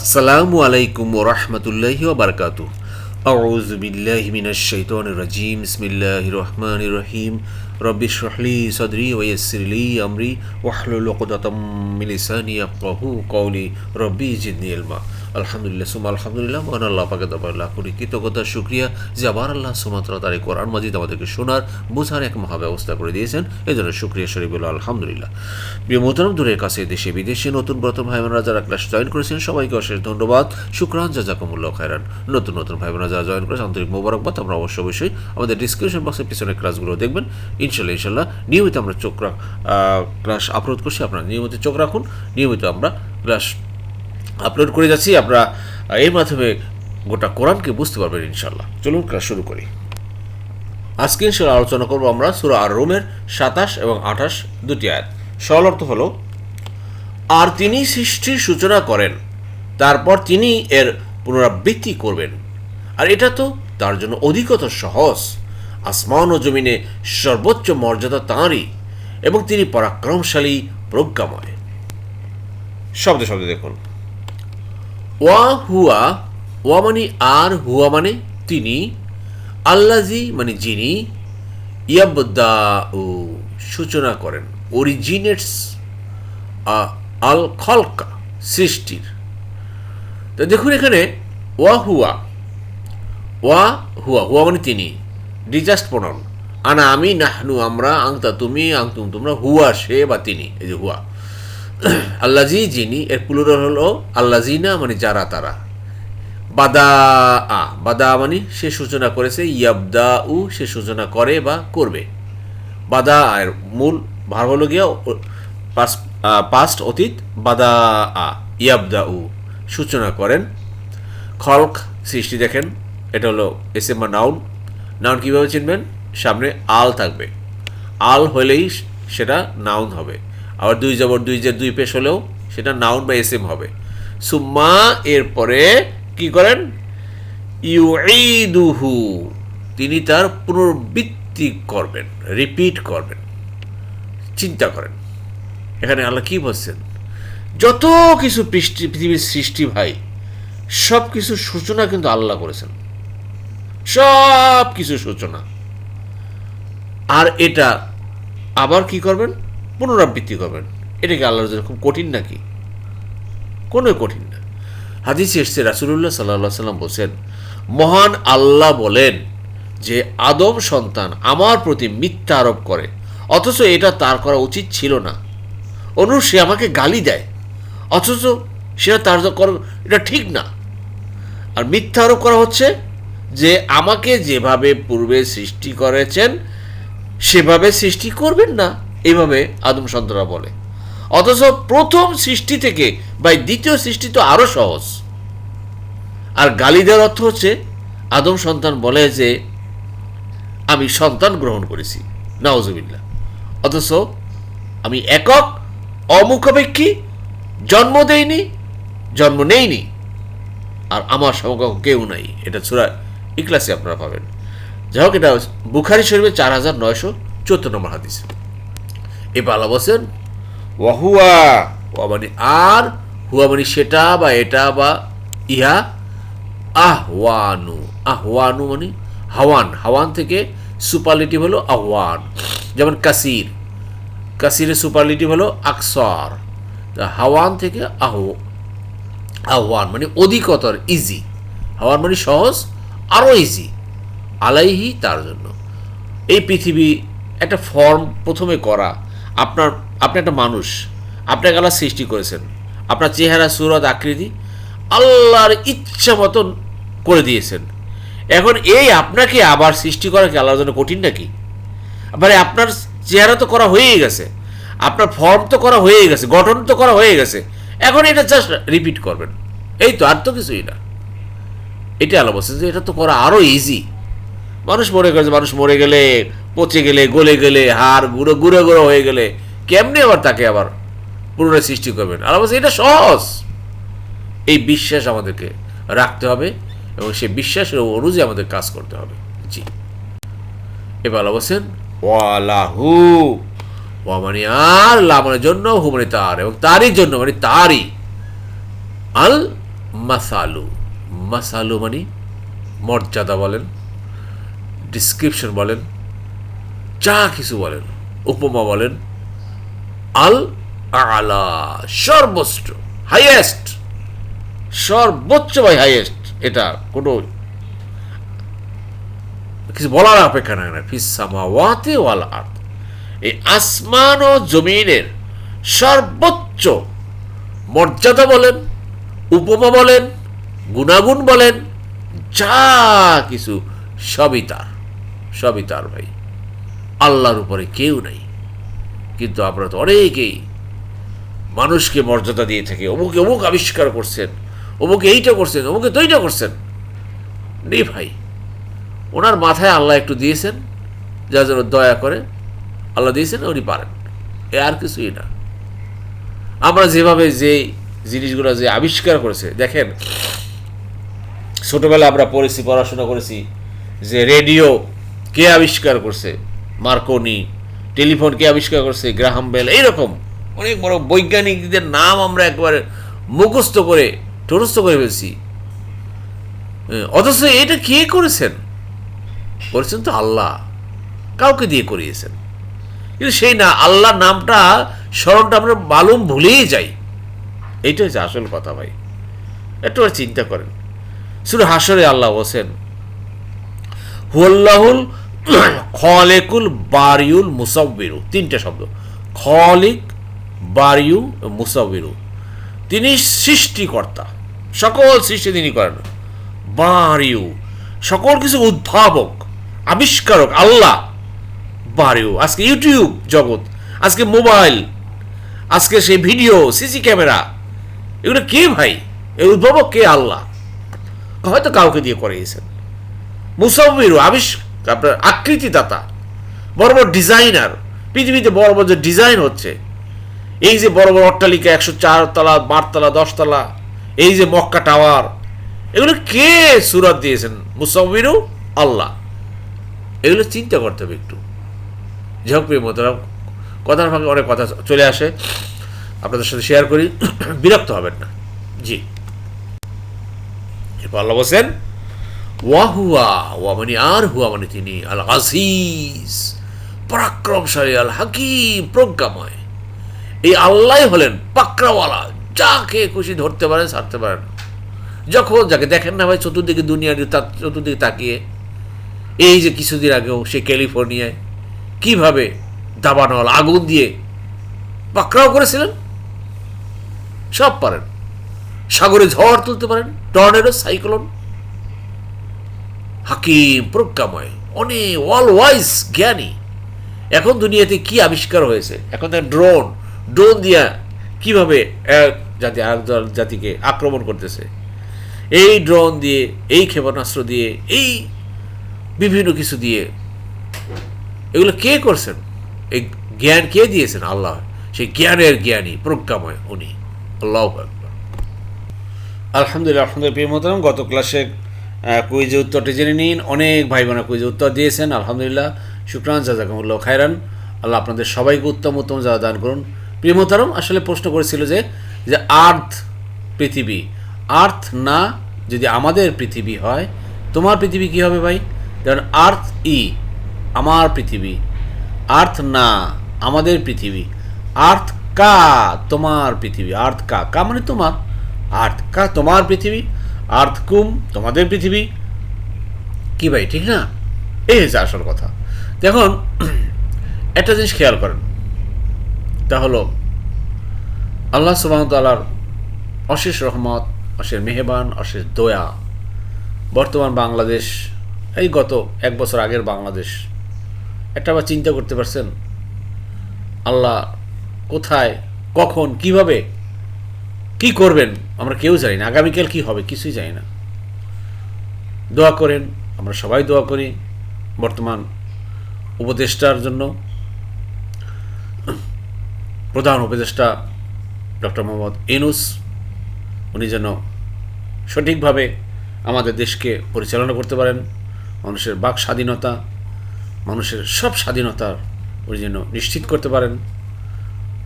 আসসালামু আলাইকুম ওরহমতুল্লাহি ওবরকাতু আউযু বিল্লাহি মিনাশ শাইতানির রাজিম বিসমিল্লাহির রহমানির রহিম রব্বি শরহলি সদরি ওয়াইসিরলি আমরি ওয়াহলুল উকদাতাম মিন লিসানি ইয়াফকাহু কওলি রব্বি জিদনি ইলমা আলহামদুলিল্লাহ সুমা আলহামদুলিল্লাহ, মহান আল্লাহ পাকে দরবার লাখ করি কৃতজ্ঞতা, শুক্রিয়া। যে আবার আল্লাহ সুমাত্রা তার কোরআন মাজিদ আমাদেরকে শোনার, বোঝার এক মহাব্যবস্থা করে দিয়েছেন এই জন্য শুক্রিয়া শরীফ বলো আলহামদুলিল্লাহ। প্রিয় মোহতারাম, দূরের কাছে, দেশে, বিদেশে নতুন ব্রত ভাই বোনেরা যারা ক্লাস জয়েন করেছেন, সবাইকে অশেষ ধন্যবাদ, শুক্রান, জাজাকুমুল্লাহ খায়রান। নতুন নতুন ভাই বোনেরা যারা জয়েন করেছেন, আন্তরিক মোবারকবাদ আমরা অবশ্যই অবশ্যই আমাদের ডিসক্রিপশন বক্সের পিছনে ক্লাসগুলো দেখবেন। ইনশাল্লাহ ইনশাল্লাহ নিয়মিত আমরা চোখ ক্লাস আপলোড করছি, আপনারা নিয়মিত চোখ রাখুন, নিয়মিত আমরা ক্লাস আপলোড করে যাচ্ছি, আপনারা এর মাধ্যমে গোটা কোরআনকে বুঝতে পারবেন ইনশাল্লাহ চলুন ক্লাস শুরু করি। আজকে ইনশাল্লাহ আলোচনা করব আমরা সুরা আর রোমের সাতাশ এবং আঠাশ দুটি আয়াত। সরল অর্থ হলো, আর তিনি সৃষ্টির সূচনা করেন, তারপর তিনি এর পুনরাবৃত্তি করবেন। আর এটা তো তার জন্য অধিকতর সহজ। আসমান ও জমিনে সর্বোচ্চ মর্যাদা তাঁরই এবং তিনি পরাক্রমশালী, প্রজ্ঞাময়। শব্দে শব্দে দেখুন। ওয়া হুয়া, ওয়া মানে আর, হুয়া মানে তিনি আল্লাজি মানে যিনি ইয়াবদা ও সূচনা করেন, অরিজিনেটস আল খলকা, সৃষ্টির। তো দেখুন এখানে, ওয়া হুয়া ওয়া হুয়া হুয়া মানে তিনি, ডিজাস্ট প্রণন আনা আমি, নাহনু, আমরা, আংতা তুমি, আংতুম, তোমরা হুয়া, সে বা তিনি, এই যে হুয়া। আল্লাজি যিনি, এর প্লুরাল হলো আল্লাজিনা মানে যারা তারা। বাদা আ বাদা মানে সে সূচনা করেছে ইয়াবদা উ সে সূচনা করে বা করবে। বাদা এর মূল ভার হলো গিয়া পাস্ট অতীত বাদা আ ইয়াবদা উ সূচনা করেন। খলক সৃষ্টি দেখেন, এটা হলো এস এম নাউন। নাউন কীভাবে চিনবেন? সামনে আল থাকবে। আল হলেই সেটা নাউন হবে। আবার দুই জবর দুই যে দুই পেশ হলেও সেটা নাউন বা এস এম হবে সুম্মা এরপরে কি করেন? ইউঈদুহু, তিনি তার পুনর্বৃত্তি করবেন রিপিট করবেন। চিন্তা করেন। এখানে আল্লাহ কি বলছেন? যত কিছু পৃথিবীর সৃষ্টি ভাই সব কিছু সূচনা কিন্তু আল্লাহ করেছেন। সব কিছু সূচনা। আর এটা আবার কি করবেন? পুনরাবৃত্তি করবেন। এটা কি আল্লাহর জন্য খুব কঠিন নাকি? কোনো কঠিন না। হাদিস এসছে, রাসুলুল্লাহ সাল্লাহ সাল্লাম বলছেন, মহান আল্লাহ বলেন যে, আদম সন্তান আমার প্রতি মিথ্যা আরোপ করে, অথচ এটা তার করা উচিত ছিল না। অনুরূপ সে আমাকে গালি দেয়, অথচ সেটা তার কর, এটা ঠিক না। আর মিথ্যা আরোপ করা হচ্ছে যে, আমাকে যেভাবে পূর্বে সৃষ্টি করেছেন, সেভাবে সৃষ্টি করবেন না। এইভাবে আদম সন্তানরা বলে। অথচ প্রথম সৃষ্টি থেকে বা দ্বিতীয় সৃষ্টি তো আরও সহজ। আর গালি দেওয়ার অর্থ হচ্ছে আদম সন্তান বলে যে, আমি সন্তান গ্রহণ করেছি। নওয়াজবিল্লা অথচ আমি একক, অমুখাপেক্ষী, জন্ম দেইনি, জন্ম নেইনি। আর আমার সমকক্ষ কেউ নাই। এটা ছোড়া ইকলাসে আপনারা পাবেন। যাই হোক, এটা বুখারি শরীফে চার হাজার নয়শো চোদ্দ নম্বর হাদিস। আল্লাহ বলছেন, ওয়াহুয়া, ওয়া মানে আর, হুয়া মানে সেটা বা এটা বা ইহা, আহওয়ানু। আহওয়ানু মানে হাওয়ান হাওয়ান থেকে সুপারলিটিভ হলো আহওয়ান, যেমন কাসির। কাসিরের সুপারলিটিভ হলো আকসর। হাওয়ান থেকে আহ আহ্বান মানে অধিকতর ইজি হাওয়ান মানে সহজ আরও ইজি আলাইহি তার জন্য। এই পৃথিবী একটা ফর্ম প্রথমে করা আপনার, আপনি একটা মানুষ। আপনাকে আল্লাহ সৃষ্টি করেছেন। আপনার চেহারা, সুরত, আকৃতি আল্লাহর ইচ্ছা মতন করে দিয়েছেন। এখন এই আপনাকে আবার সৃষ্টি করা কি আল্লাহর জন্য কঠিন নাকি? মানে আপনার চেহারা তো করা হয়েই গেছে। আপনার ফর্ম তো করা হয়েই গেছে। গঠন তো করা হয়ে গেছে। এখন এটা জাস্ট রিপিট করবেন। এই তো, আর তো কিছুই না। এটা আলো বলছে যে এটা তো করা আরও ইজি মানুষ মরে গেছে মানুষ মরে গেলে পচে গেলে, গলে গেলে, হাড় গুঁড়ো গুঁড়ো গুঁড়ো হয়ে গেলে, কেমনি আবার তাকে আবার পুনরায় সৃষ্টি করবেন? আলো বলছে এটা সহজ। এই বিশ্বাস আমাদেরকে রাখতে হবে এবং সেই বিশ্বাসের অনুযায়ী আমাদের কাজ করতে হবে। জি। এবার আল্লাহ বলছেন ওয়ালাহু, ওয়া মানে আর লা মানে জন্য, হু মানে তার, এবং তারই জন্য মানে তারই। আল মাসালু মাসালু মানে মর্যাদা বলেন ডিসক্রিপশন বলেন যা কিছু বলেন, উপমা বলেন, আল আলা সর্বোচ্চ হাইয়েস্ট সর্বোচ্চ ভাই হাইয়েস্ট এটা কোনো কিছু বলার অপেক্ষা না ফিসামাওয়াতে ওয়াল আর্থ এই আসমান ও জমিনের সর্বোচ্চ মর্যাদা বলেন, উপমা বলেন, গুণাগুণ বলেন, যা কিছু সবই তার সবই তার ভাই। আল্লাহর উপরে কেউ নাই। কিন্তু আমরা তো অনেকেই মানুষকে মর্যাদা দিয়ে থাকি, অমুকে অমুক আবিষ্কার করছেন, অমুকে এইটা করছেন, অমুকে তৈটা করছেন। নেই ভাই। ওনার মাথায় আল্লাহ একটু দিয়েছেন, যা যেন দয়া করে আল্লাহ দিয়েছেন, উনি পারেন। এ আর কিছুই না। আমরা যেভাবে যে জিনিসগুলো যে আবিষ্কার করেছে, দেখেন ছোটবেলা আমরা পড়েছি, পড়াশোনা করেছি, যে রেডিও কে আবিষ্কার করছে মার্কনি টেলিফোন কে আবিষ্কার করছে গ্রাহাম বেল, এইরকম অনেক বড় বৈজ্ঞানিকদের নাম আমরা একবারে মুখস্থ করে, ঠরস্থ করে ফেলছি। অথচ এটা কে করেছেন? করেছেন তো আল্লাহ। কাউকে দিয়ে করিয়েছেন। কিন্তু সেই না, আল্লাহ নামটা, স্মরণটা আমরা মালুম ভুলেই যাই। এইটা হচ্ছে আসল কথা ভাই। একটু চিন্তা করেন। শুধু হাসরে আল্লাহ বসেন হুয়াল্লাহুল খলেকুল বারিউল মুসাব্বিরু তিনটে শব্দ। খলিক, বারিউ মুসাব্বিরু তিনি সৃষ্টিকর্তা। সকল সৃষ্টি তিনি করেন। বারিউ, সকল কিছু উদ্ভাবক, আবিষ্কারক, আল্লাহ। বারিউ, আজকে ইউটিউব জগৎ, আজকে মোবাইল, আজকে সেই ভিডিও, সিসি ক্যামেরা। এগুলো কে ভাই? এই উদ্ভাবক কে? আল্লাহ। হয়তো কাউকে দিয়ে করিয়েছেন। মুসাফিরু আবিষ আপনার আকৃতিদাতা, বড় বড় ডিজাইনার, পৃথিবীতে বড় বড় যে ডিজাইন হচ্ছে, এই যে বড় বড় অট্টালিকা, একশো চার তলা বারতলা দশতলা এই যে মক্কা টাওয়ার, এগুলো কে সুরাত দিয়েছেন? মুসাফিরু আল্লাহ। এগুলো চিন্তা করতে হবে একটু। যাই হোক প্রিয় কথার ফাঁকে অনেক কথা চলে আসে। আপনাদের সাথে শেয়ার করি। বিরক্ত হবেন না। জি। এরপর আল্লাহ বলছেন ওয়াহুয়া ওয়া মানে আর হুয়া মানে তিনি আল আজিজ পরাক্রমশালী আল হাকিম প্রজ্ঞাময়। এই আল্লাহ হলেন পাকড়াওয়ালা, যাকে খুশি ধরতে পারেন, ছাড়তে পারেন যখন যাকে দেখেন না ভাই, চতুর্দিকে দুনিয়ার চতুর্দিকে তাকিয়ে, এই যে কিছুদিন আগেও সে ক্যালিফোর্নিয়ায় কীভাবে দাবানল আগুন দিয়ে পাকড়াও করেছিলেন? সব পারেন। সাগরে ঝড় তুলতে পারেন, টর্নেডো, সাইক্লোন হাকিম, প্রজ্ঞাময় অনেক অল ওয়াইজ জ্ঞানী। এখন দুনিয়াতে কি আবিষ্কার হয়েছে? এখন দেখ ড্রোন ড্রোন দিয়া কীভাবে এক জাতি দল জাতিকে আক্রমণ করতেছে? এই ড্রোন দিয়ে, এই ক্ষেপণাস্ত্র দিয়ে, এই বিভিন্ন কিছু দিয়ে, এগুলো কে করছেন? এই জ্ঞান কে দিয়েছেন আল্লাহ? সেই জ্ঞানের জ্ঞানী, প্রজ্ঞাময় উনি। আল্লাহ আলহামদুলিল্লাহ আপনাদের প্রিয় মতন গত ক্লাসে কুইজে উত্তরটি জেনে নিন। অনেক ভাই বোনা কুইজে উত্তর দিয়েছেন। আলহামদুলিল্লাহ, শুক্রান জাজাকামুল্লাহ খায়রান। আল্লাহ আপনাদের সবাইকে উত্তম উত্তম যা দান করুন। প্রিয় মোহতারম, আসলে প্রশ্ন করেছিল যে যে আর্থ পৃথিবী, আর্থ না যদি আমাদের পৃথিবী হয়, তোমার পৃথিবী কী হবে ভাই? যেমন আর্থ ই আমার পৃথিবী, আর্থ না আমাদের পৃথিবী, আর্থ কা তোমার পৃথিবী, আর্থ কা কা মানে তোমার, আর্থ কা তোমার পৃথিবী আর্থ কুম, তোমাদের পৃথিবী? কি ভাই, ঠিক না? এই হচ্ছে আসল কথা। দেখুন, একটা জিনিস খেয়াল করেন। তা হলো, আল্লাহ সুবাহতালার অশেষ রহমত, অশেষ মেহবান অশেষ দয়া বর্তমান বাংলাদেশ, এই গত এক বছর আগের বাংলাদেশ। একটা আবার চিন্তা করতে পারছেন? আল্লাহ কোথায়, কখন, কীভাবে কি করবেন? আমরা কেউ জানি না। আগামীকাল কি হবে? কিছুই জানি না। দোয়া করেন, আমরা সবাই দোয়া করি বর্তমান উপদেষ্টার জন্য। প্রধান উপদেষ্টা ডক্টর মোহাম্মদ এনুস উনি যেন সঠিকভাবে আমাদের দেশকে পরিচালনা করতে পারেন। মানুষের বাক স্বাধীনতা, মানুষের সব স্বাধীনতার উনি যেন নিশ্চিত করতে পারেন।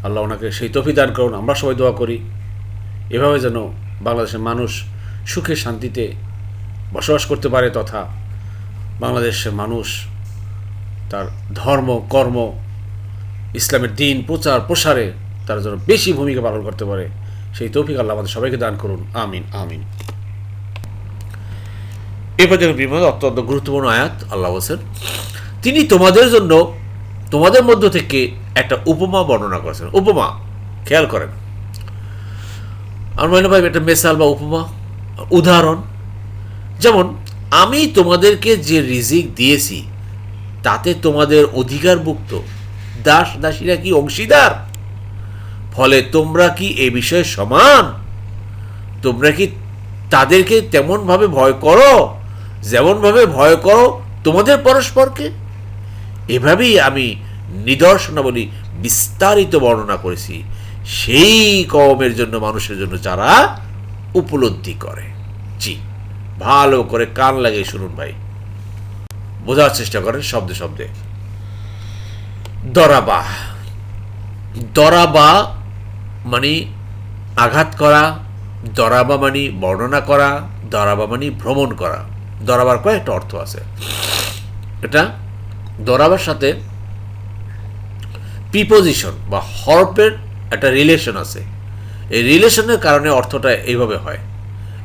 আল্লাহ ওনাকে সেই তফি দান করুন। আমরা সবাই দোয়া করি। এভাবে যেন বাংলাদেশের মানুষ সুখে শান্তিতে বসবাস করতে পারে তথা বাংলাদেশের মানুষ তার ধর্ম, কর্ম, ইসলামের দিন, প্রচার, প্রসারে তারা যেন বেশি ভূমিকা পালন করতে পারে। সেই তৌফিক আল্লাহ আমাদের সবাইকে দান করুন। আমিন আমিন। এরপর দেখুন বিপদ অত্যন্ত গুরুত্বপূর্ণ আয়াত আল্লাহ বলছেন, তিনি তোমাদের জন্য, তোমাদের মধ্য থেকে একটা উপমা বর্ণনা করেছেন। উপমা, খেয়াল করেন। আমার মনে হয় একটা মেসাল বা উপমা, উদাহরণ। যেমন, আমি তোমাদেরকে যে রিজিক দিয়েছি, তাতে তোমাদের অধিকারভুক্ত দাস দাসীরা কি অংশীদার? ফলে তোমরা কি এ বিষয়ে সমান? তোমরা কি তাদেরকে তেমনভাবে ভয় করো, যেমনভাবে ভয় করো তোমাদের পরস্পরকে? এভাবেই আমি নিদর্শনাবলী বিস্তারিত বর্ণনা করেছি। সেই কমের জন্য, মানুষের জন্য যারা উপলব্ধি করে। জি, ভালো করে কান লাগিয়ে শুনুন ভাই। বোঝার চেষ্টা করেন, শব্দে শব্দে। দরাবা। দরাবা মানে আঘাত করা, দরাবা মানে বর্ণনা করা, দরাবা মানে ভ্রমণ করা। দরাবার কয়েকটা অর্থ আছে। এটা দরাবার সাথে প্রিপোজিশন বা হরপের একটা রিলেশন আছে। এই রিলেশনের কারণে অর্থটা এইভাবে হয়।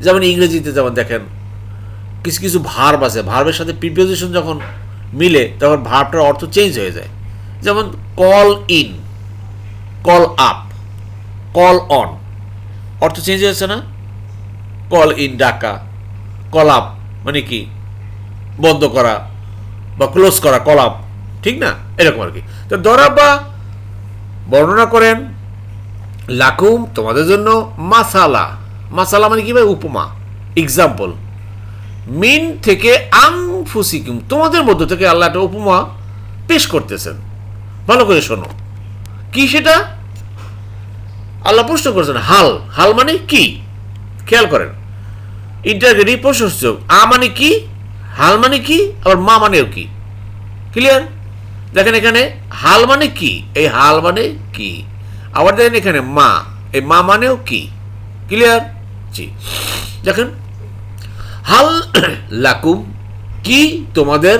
যেমন ইংরেজিতে যেমন দেখেন, কিছু কিছু ভার্ব আছে। ভার্বের সাথে প্রিপোজিশন যখন মিলে, তখন ভার্বটার অর্থ চেঞ্জ হয়ে যায়। যেমন call in call up call on অর্থ চেঞ্জ হয়েছে না? কল ইন ডাকা কল আপ মানে কি? বন্ধ করা বা ক্লোজ করা কল আপ ঠিক না? এরকম আর কি। তো দরাবা বর্ণনা করেন লাকুম তোমাদের জন্য মাসালা। মাসালা মানে কি ভাই? উপমা। এক্সাম্পল মিন থেকে আংফুসিকুম তোমাদের মধ্য থেকে আল্লাহ একটা উপমা পেশ করতেছেন। ভালো করে শোনো। কি সেটা? আল্লাহ প্রশ্ন করেছেন, হাল। হাল মানে কি? খেয়াল করেন। ইন্টারগেটিভ প্রশ্নসূচক আ মানে কি? হাল মানে কি? আবার মা মানেও কি? ক্লিয়ার দেখেন এখানে, হাল মানে কি? এই হাল মানে কি? আবার দেখেন এখানে মা। এই মা মানেও কি? ক্লিয়ার জি। দেখেন, হাল লাকুম, কি তোমাদের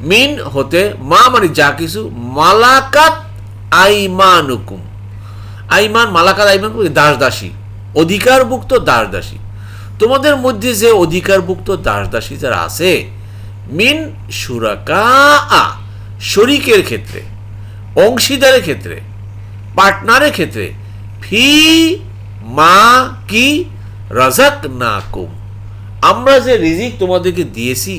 মিন হতে, মা মানে যা কিছু, মালাকাত আইমানুকুম। আইমান, মালাকাত আইমান মানে দাস দাসী অধিকারভুক্ত দাস দাসী তোমাদের মধ্যে যে অধিকারভুক্ত দাস দাসী যারা আছে, মিন সুরাকা শরিকের ক্ষেত্রে, অংশীদারের ক্ষেত্রে পার্টনারের ক্ষেত্রে, ফি, মা, কি রাজাক না কুম আমরা যে রিজিক তোমাদেরকে দিয়েছি,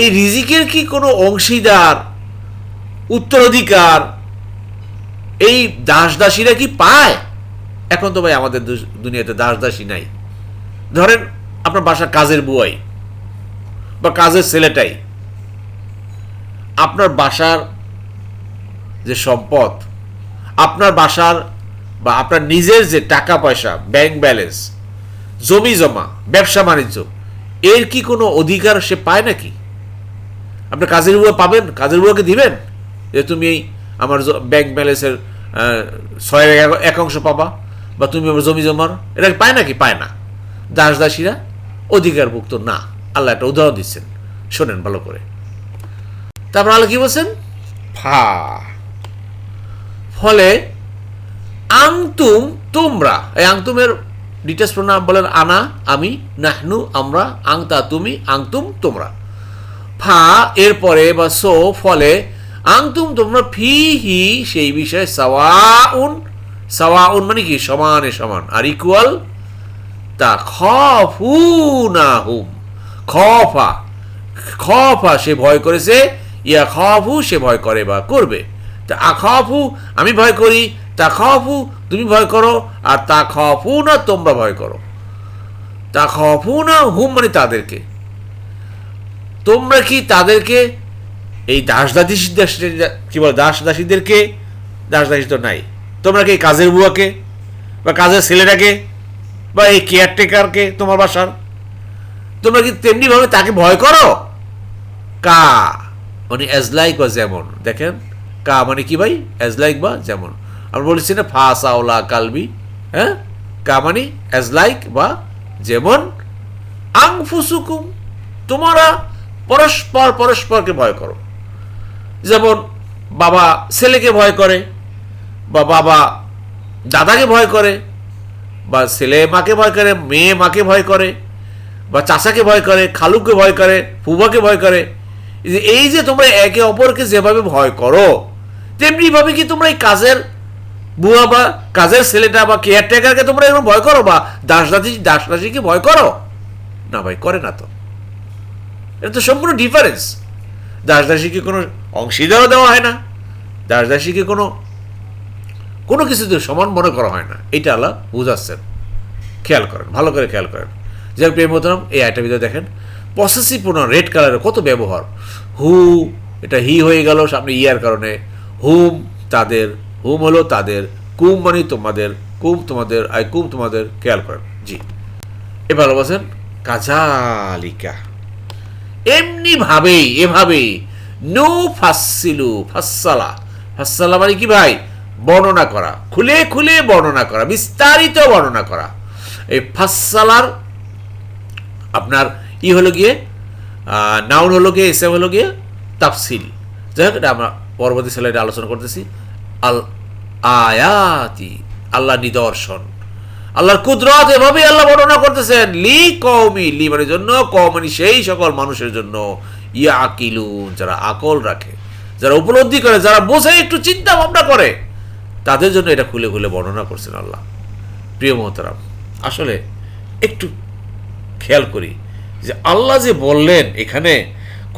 এই রিজিকের কি কোনো অংশীদার, উত্তরাধিকার, এই দাস দাসীরা কি পায়? এখন তো ভাই আমাদের দুনিয়াতে দাস দাসী নাই। ধরেন আপনার বাসার কাজের বুয়াই বা কাজের ছেলেটাই, আপনার বাসার যে সম্পদ আপনার বাসার বা আপনার নিজের যে টাকা পয়সা ব্যাংক ব্যালেন্স জমি জমা, ব্যবসা বাণিজ্য, এর কি কোনো অধিকার সে পায় নাকি? আপনি কাজের বুয়া পাবেন? কাজের বুয়াকে দিবেন? যে তুমি এই আমার ব্যাংক ব্যালেন্সের ছয়ের এক অংশ পাবা বা তুমি আমার জমি জমার, এটা পায় নাকি? পায় না। দাস দাসীরা অধিকারভুক্ত না। আল্লাহ একটা উদাহরণ দিচ্ছেন। শোনেন ভালো করে। তারপর আল্লাহ কি বলছেন? ফা ফলে আংতুম তোমরা, এই আংতুমের ডিটেলস প্রণাম বলেন আনা, আমি, নাহনু, আমরা, আংতা, তুমি, আংতুম, তোমরা। ফা, এরপরে বা সো, ফলে আংতুম তোমরা ফি হি সেই বিষয়ে সাওয়াউন সাওয়াউন মানে কি? সমানে সমান। আর ইকুয়াল তা খফু না হুম খফা খফা সে ভয় করেছে ইয়া খফু সে ভয় করে বা করবে। তা আখফু আমি ভয় করি। তা খফু তুমি ভয় করো। আর তা খফু না, তোমরা ভয় করো। তা খফু না, হুম মানে তাদেরকে। তোমরা কি তাদেরকে এই দাস দাসী কি বল দাস দাসীদেরকে দাস দাসী তো নাই। তোমরা কি কাজের বুয়াকে? বা কাজের ছেলেটাকে? বা এই কেয়ারটেকারকে তোমার বাসার? তোমরা কি তেমনিভাবে তাকে ভয় করো? কা মানে অ্যাজ লাইক বা যেমন। দেখেন? কা মানে কি ভাই? অ্যাজ লাইক বা যেমন। আমরা বলেছি না, ফা সাওলা কালবি হ্যাঁ? কামানি অ্যাজ লাইক বা যেমন, আংফুসুকুম, তোমরা পরস্পর পরস্পরকে ভয় করো। যেমন, বাবা ছেলেকে ভয় করে, বা বাবা দাদাকে ভয় করে, বা ছেলে মাকে ভয় করে, মেয়ে মাকে ভয় করে, বা চাচাকে ভয় করে, খালুকে ভয় করে ফুবাকে ভয় করে। এই যে তোমরা একে অপরকে যেভাবে ভয় করো তেমনিভাবে কি তোমরা এই কাজের বুয়া বা কাজের ছেলেটা বা কেয়ারটেকারকে তোমরা এরকম ভয় করো বা দাসদাসী দাসদাসীকে ভয় করো? না ভাই, করে না তো। এটা তো সম্পূর্ণ ডিফারেন্স দাসদাসীকে কোনো অংশীদারও দেওয়া হয় না। দাসদাসীকে কোনো কোনো কিছুতে সমান মনে করা হয় না। এটা আল্লাহ বুঝাচ্ছেন। খেয়াল করেন, ভালো করে খেয়াল করেন। যেমন প্রেম মোহতরম, এই আইটা ভিতরে দেখেন পসেসিভ পুনঃ রেড কালারের কত ব্যবহার। হু, এটা হি হয়ে গেল সামনে ইয়ার কারণে। হুম তাদের, হুম হলো তাদের, কুম মানে তোমাদের, কুম তোমাদের, আই কুম তোমাদের, খেয়াল করেন, জি। এ ভালোবাসেন কাজালিকা। এমনি ভাবেই এভাবেই, নো ফাসিলু ফাসালা ফাসালা মানে কি ভাই? বর্ণনা করা। খুলে খুলে বর্ণনা করা, বিস্তারিত বর্ণনা করা। এই ফাসালার আপনার ই হলো গিয়ে নাউন হলো গিয়ে, এসএম হলো গিয়ে, তাফসিল। যাই হোক, এটা আমরা পরবর্তী স্লাইডে আলোচনা করতেছি। আল আয়াতি আল্লাহ নিদর্শন। আল্লাহর কুদরত এভাবেই আল্লাহ বর্ণনা করতেছেন, লি কৌমি লি মানে জন্য কৌমানি সেই সকল মানুষের জন্য। ইয়া আকিলুন যারা আকল রাখে, যারা উপলব্ধি করে, যারা বোঝে, একটু চিন্তা ভাবনা করে, তাদের জন্য এটা খুলে খুলে বর্ণনা করছেন আল্লাহ। প্রিয় মহতারাম, আসলে একটু খেয়াল করি যে আল্লাহ যে বললেন এখানে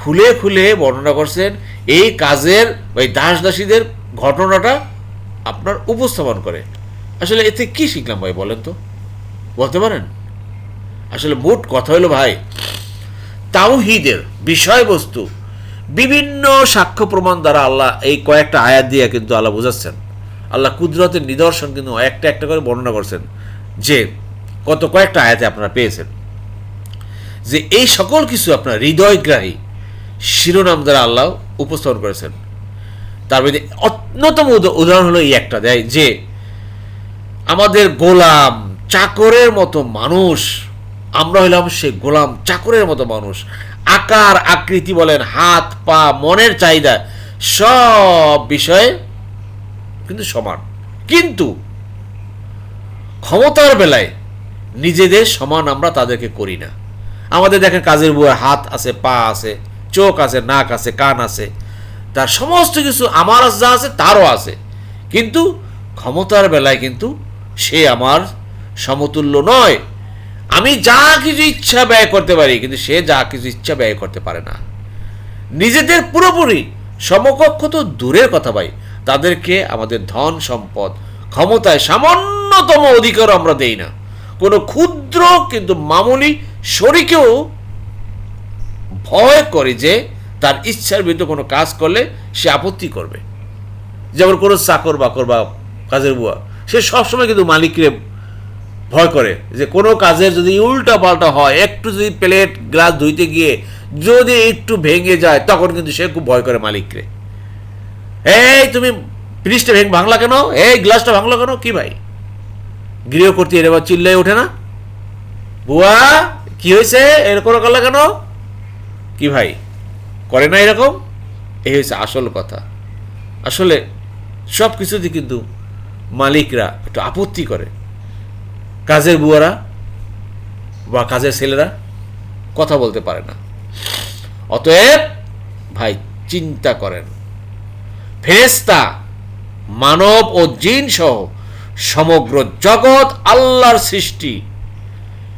খুলে খুলে বর্ণনা করছেন, এই কাজের, ওই দাস দাসীদের ঘটনাটা আপনার উপস্থাপন করে। আসলে এতে কি শিখলাম ভাই বলেন তো? বলতে পারেন? আসলে মোট কথা হলো ভাই, তাওহিদের বিষয়বস্তু, বিভিন্ন সাক্ষ্য প্রমাণ দ্বারা আল্লাহ এই কয়েকটা আয়াত দিয়ে কিন্তু আল্লাহ বোঝাচ্ছেন। আল্লাহ কুদরতের নিদর্শন কিন্তু একটা একটা করে বর্ণনা করছেন যে কত কয়েকটা আয়াতে আপনারা পেয়েছেন। যে এই সকল কিছু আপনার হৃদয়গ্রাহী শিরোনাম দ্বারা আল্লাহ উপস্থাপন করেছেন। তার মধ্যে অন্যতম উদাহরণ হলো এই একটা দেয় যে, আমাদের গোলাম চাকরের মতো মানুষ, আমরা হইলাম সে গোলাম চাকরের মতো মানুষ। আকার, আকৃতি বলেন, হাত, পা, মনের চাহিদা, সব বিষয়ে কিন্তু সমান। কিন্তু ক্ষমতার বেলায় নিজেদের সমান আমরা তাদেরকে করি না। আমাদের দেখেন কাজের বুয়ে হাত আছে, পা আছে চোখ আছে, নাক আছে, কান আছে তার সমস্ত কিছু আমার যা আছে তারও আছে। কিন্তু ক্ষমতার বেলায় কিন্তু সে আমার সমতুল্য নয়। আমি যা কিছু ইচ্ছা ব্যয় করতে পারি, কিন্তু সে যা কিছু ইচ্ছা ব্যয় করতে পারে না। নিজেদের পুরোপুরি সমকক্ষ তো দূরের কথা ভাই। তাদেরকে আমাদের ধন সম্পদ, ক্ষমতায় সামান্যতম অধিকার আমরা দেই না। কোনো ক্ষুদ্র কিন্তু মামুলি শরীকেও ভয় করে যে তার ইচ্ছার বিরুদ্ধে কোনো কাজ করলে সে আপত্তি করবে। যেমন কোনো চাকর বাকর বা কাজের বুয়া, সে সবসময় কিন্তু মালিককে ভয় করে যে কোনো কাজের যদি উল্টা পাল্টা হয়, একটু যদি প্লেট, গ্লাস ধুইতে গিয়ে যদি একটু ভেঙে যায়, তখন কিন্তু সে খুব ভয় করে মালিককে। এই তুমি ফ্রিজটা ভেঙে, ভাঙলা কেন? এই গ্লাসটা ভাঙলো কেন? কি ভাই? গৃহ করতে এর এবার চিল্লাই ওঠে না। বুয়া, কি হয়েছে? এরকম করলা কেন? কি ভাই? করে না এরকম? এই হয়েছে আসল কথা। আসলে সব কিছুতে কিন্তু মালিকরা একটু আপত্তি করে। কাজের বুয়ারা বা কাজের ছেলেরা কথা বলতে পারে না। অতএব ভাই, চিন্তা করেন। ফেরেস্তা মানব ও জিন সহ সমগ্র জগৎ আল্লাহর সৃষ্টি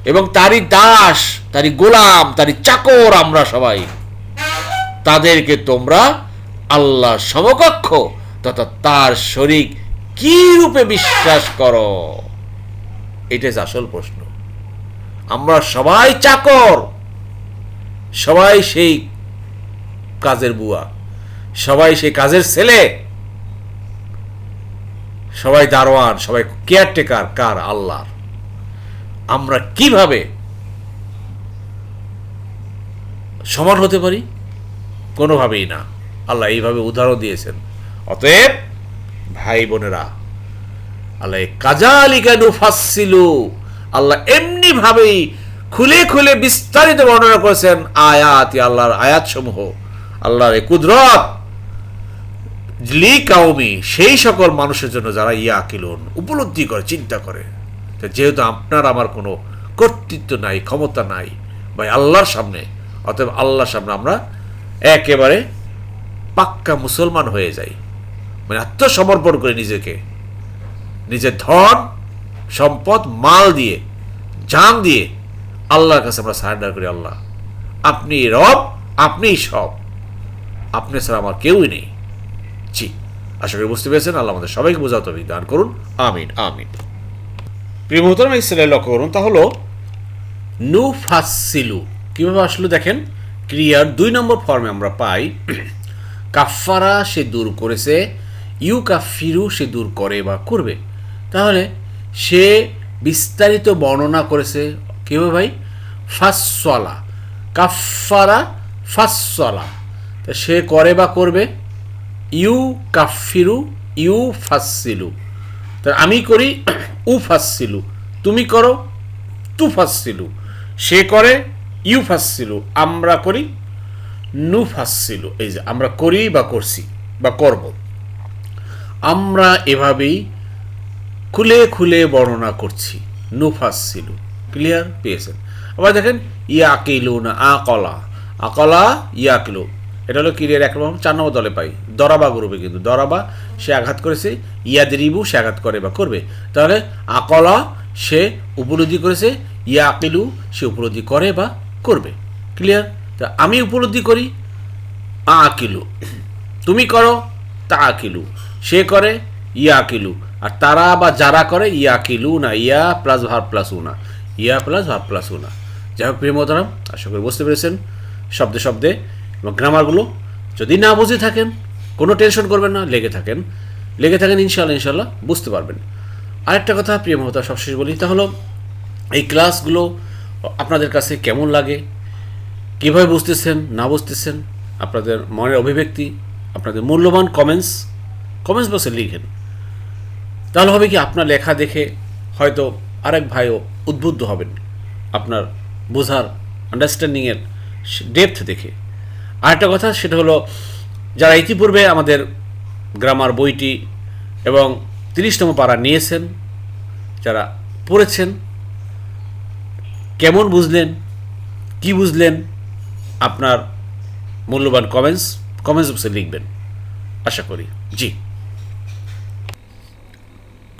এবং তারই দাস, তারই গোলাম, তারই চাকর আমরা সবাই। তাদেরকে তোমরা আল্লাহর সমকক্ষ তথা তার শরিক কি রূপে বিশ্বাস করো? এটা আসল প্রশ্ন। আমরা সবাই চাকর, সবাই সেই কাজের বুয়া, সবাই সেই কাজের ছেলে, সবাই দারোয়ান, সবাই কেয়ারটেকার কার? আল্লাহর। আমরা কীভাবে সমান হতে পারি? কোনোভাবেই না। আল্লাহ এইভাবে উদাহরণ দিয়েছেন। অতএব, ভাই বোনেরা, আল্লাহ কাজালিকা নুফাসসিলু, আল্লাহ এমনি ভাবেই খুলে খুলে বিস্তারিত বর্ণনা করেছেন আয়াত, আল্লাহর আয়াত সমূহ আল্লাহর কুদরত। লি কাউমি সেই সকল মানুষের জন্য যারা ইয়া কিলুন উপলব্ধি করে, চিন্তা করে। যেহেতু আপনার আমার কোনো কর্তৃত্ব নাই, ক্ষমতা নাই, ভাই আল্লাহর সামনে, অতএব আল্লাহর সামনে আমরা একেবারে পাক্কা মুসলমান হয়ে যাই। মানে আত্মসমর্পণ করে নিজেকে। নিজের ধন, সম্পদ, মাল দিয়ে, জান দিয়ে আল্লাহর কাছে আমরা সারেন্ডার করি, আল্লাহ, আপনি রব, আপনিই সব। আপনি ছাড়া আমার কেউই নেই। জি আশা করি বুঝতে পেরেছেন, আল্লাহ আমাদের সবাইকে বোঝাতে দান করুন। আমিন আমিন। প্রিয় মোহতরম ইসলাম লক্ষ্য করুন তা হলো নু ফাসিলু কীভাবে আসলো দেখেন? ক্রিয়ার দুই নম্বর ফর্মে আমরা পাই কাফারা সে দূর করেছে ইউ কাফিরু সে দূর করে বা করবে। তাহলে সে বিস্তারিত বর্ণনা করেছে কীভাবে ভাই? ফাসলা কাফারা ফাসলা তা সে করে বা করবে? ইউ কাফিরু ইউ ফাসিলু তা আমি করি উ ফাসিলু তুমি করো তু ফাসিলু সে করে ইউ ফাসিলু আমরা করি নু ফাসিলু এই যে, আমরা করি বা করছি বা করব। আমরা এভাবেই খুলে খুলে বর্ণনা করছি নু ফাসিলু ক্লিয়ার পেয়েছেন? আবার দেখেন ইয়াকিলু না আকলা। আকলা, ইয়াকিলু। এটা হলো ক্লিয়ার এক নম্বর, চার নম্বর দলে পাই। দরাবা গ্রুপে কিন্তু, দরাবা, সে আঘাত করেছে, ইয়াদরিবু সে আঘাত করে বা করবে। তাহলে আকলা সে উপলব্ধি করেছে ইয়া আকিলু সে উপলব্ধি করে বা করবে। ক্লিয়ার? তা আমি উপলব্ধি করি আ আকিলু। তুমি করো, তা আকিলু। সে করে ইয়া আকিলু আর তারা বা যারা করে ইয়া আকিলু না ইয়া প্লাস ভার প্লাস উনা। ইয়া প্লাস ভার প্লাস উনা। যাই হোক, প্রিয় মোহতারাম আশা করি বুঝতে পেরেছেন। শব্দে শব্দে এবং গ্রামারগুলো যদি না বুঝে থাকেন, কোনো টেনশন করবেন না, লেগে থাকেন লেগে থাকেন ইনশাল্লাহ ইনশাল্লাহ বুঝতে পারবেন। আরেকটা কথা প্রিয় মহতা সবশেষ বলি, তা হলো এই ক্লাসগুলো আপনাদের কাছে কেমন লাগে, কীভাবে বুঝতেছেন, না বুঝতেছেন, আপনাদের মনের অভিব্যক্তি, আপনাদের মূল্যবান কমেন্টস কমেন্টস বক্সে লিখেন। তাহলে হবে কি, আপনার লেখা দেখে হয়তো আরেক ভাইও উদ্বুদ্ধ হবেন, আপনার বোঝার আন্ডারস্ট্যান্ডিংয়ের ডেপথ দেখে। আরেকটা কথা, সেটা হলো যারা ইতিপূর্বে আমাদের গ্রামার বইটি এবং তিরিশতম পাড়া নিয়েছেন, যারা পড়েছেন, কেমন বুঝলেন, কি বুঝলেন, আপনার মূল্যবান কমেন্টস কমেন্টস বক্সে লিখবেন। আশা করি। জি।